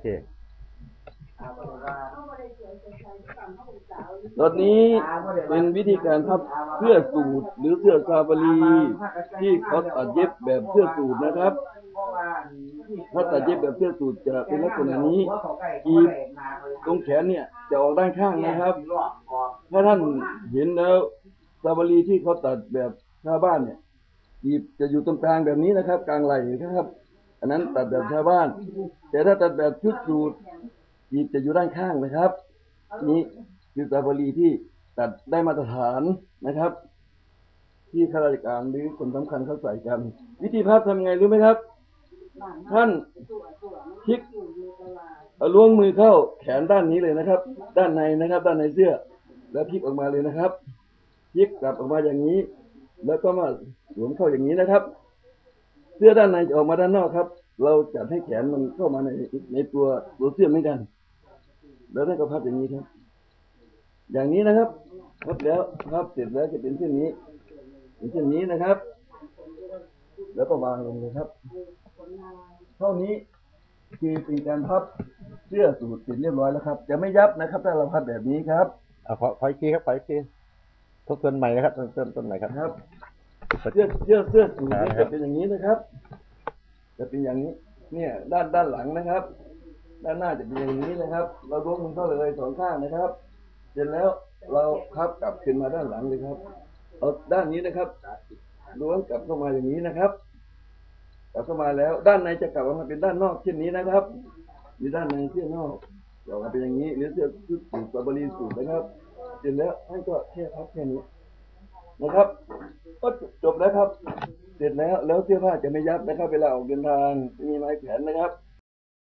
เค ตอนนี้เป็นวิธีการพับเสื้อสูทหรือเสื้อซาบารีที่เขาตัดเย็บแบบเสื้อสูทนะครับถ้าตัดเย็บแบบเสื้อสูทจะเป็นลักษณะนี้กีบตรงแขนเนี่ยจะออกด้านข้างนะครับ ถ้าท่านเห็นแล้วซาบารีที่เขาตัดแบบชาวบ้านเนี่ยกีบจะอยู่ตรงกลางแบบนี้นะครับ กลางไหล่นะครับ อันนั้นตัดแบบชาวบ้าน แต่ถ้าตัดแบบชุดสูทกีบจะอยู่ด้านข้างนะครับ นี่คือซาบารีที่ตัดได้มาตรฐานนะครับ ที่ข้าราชการหรือคนสำคัญเขาใส่กัน วิธีพับทำไงรู้ไหมครับ ท่านพลิกเอาล้วงมือเข้าแขนด้านนี้เลยนะครับ ด้านในนะครับ ด้านในเสื้อ แล้วพลิกออกมาเลยนะครับพลิกกลับออกมาอย่างนี้ แล้วก็มาสวมเข้าอย่างนี้นะครับ เสื้อด้านในจะออกมาด้านนอกครับ เราจัดให้แขนมันเข้ามาในในตัวตัวเสื้อเหมือนกัน แล้วท่านก็พับอย่างนี้ครับ อย่างนี้นะครับพับแล้วพับเสร็จแล้วจะเป็นเช่นนี้ เป็นเช่นนี้นะครับ แล้วก็วางลงเลยครับ เท่านี้คือเป็นการพับเสื้อสูทเสร็จเรียบร้อยแล้วครับ จะไม่ยับนะครับ ถ้าเราพับแบบนี้ครับเอาขอขออีกทีครับขออีกทีทบทวนใหม่นะครับเริ่มเริ่มต้นใหม่ครับครับ เสื้อเสื้อเสื้อสูทนี่ครัจะบเป็นอย่างนี้นะครับ จะเป็นอย่างนี้ เนี่ย ด้านด้านหลังนะครับ ด้านหน้าจะเป็นอย่างนี้นะครับ เราล้วงมันเข้าเลยสองข้างนะครับ เสร็จแล้วเราพับกลับขึ้นมาด้านหลังเลยครับ เอาด้านนี้นะครับล้วงกลับเข้ามาอย่างนี้นะครับกลับเข้ามาแล้ว ด้านในจะกลับออกมาเป็นด้านนอกเช่นนี้นะครับ มีด้านในเสื้อนอกจะออกมาเป็นอย่างนี้หรือเสื้อชุดสูทกับบริสุทธิ์นะครับ เสร็จแล้วท่านก็แค่พับแค่นี้นะครับ ก็จบแล้วครับ เสร็จแล้ว แล้วเสื้อผ้าจะไม่ยับนะครับ เวลาออกเดินทาง มีไม้แขวนนะครับ